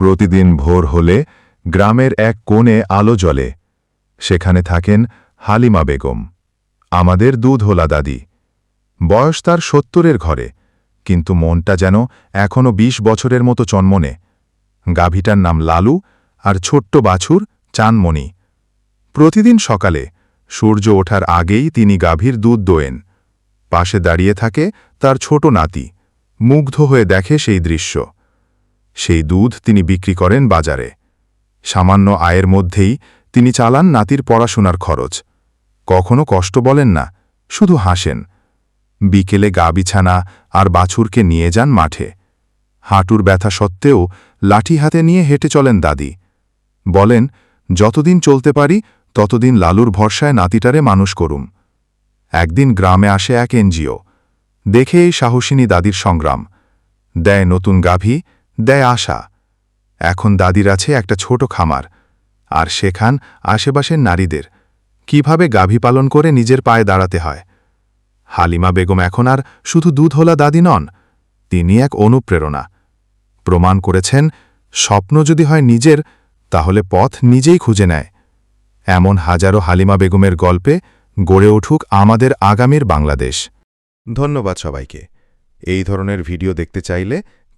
প্রতিদিন ভোর হলে গ্রামের এক কোণে আলো জ্বলে। সেখানে থাকেন হালিমা বেগম, আমাদের দুধওলা দাদি। বয়স তার সত্তরের ঘরে, কিন্তু মনটা যেন এখনও ২০ বছরের মতো চন্মনে। গাভীটার নাম লালু আর ছোট্ট বাছুর চানমণি। প্রতিদিন সকালে সূর্য ওঠার আগেই তিনি গাভীর দুধ দোয়েন। পাশে দাঁড়িয়ে থাকে তার ছোট নাতি, মুগ্ধ হয়ে দেখে সেই দৃশ্য। সেই দুধ তিনি বিক্রি করেন বাজারে। সামান্য আয়ের মধ্যেই তিনি চালান নাতির পড়াশোনার খরচ। কখনো কষ্ট বলেন না, শুধু হাসেন। বিকেলে গা বিছানা আর বাছুরকে নিয়ে যান মাঠে। হাঁটুর ব্যথা সত্ত্বেও লাঠি হাতে নিয়ে হেঁটে চলেন দাদি। বলেন, যতদিন চলতে পারি, ততদিন লালুর ভরসায় নাতিটারে মানুষ করুম। একদিন গ্রামে আসে এক এনজিও। দেখে এই সাহসিনী দাদির সংগ্রাম। দেয় নতুন গাভী দেয় আশা। এখন দাদির আছে একটা ছোট খামার, আর শেখান আশেপাশের নারীদের। কীভাবে গাভী পালন করে নিজের পায়ে দাঁড়াতে হয়? হালিমা বেগম এখন আর শুধু দুধওলা দাদি নন, তিনি এক অনুপ্রেরণা। প্রমাণ করেছেন, স্বপ্ন যদি হয় নিজের, তাহলে পথ নিজেই খুঁজে নেয়। এমন হাজারো হালিমা বেগমের গল্পে গড়ে উঠুক আমাদের আগামীর বাংলাদেশ। ধন্যবাদ সবাইকে। এই ধরনের ভিডিও দেখতে চাইলে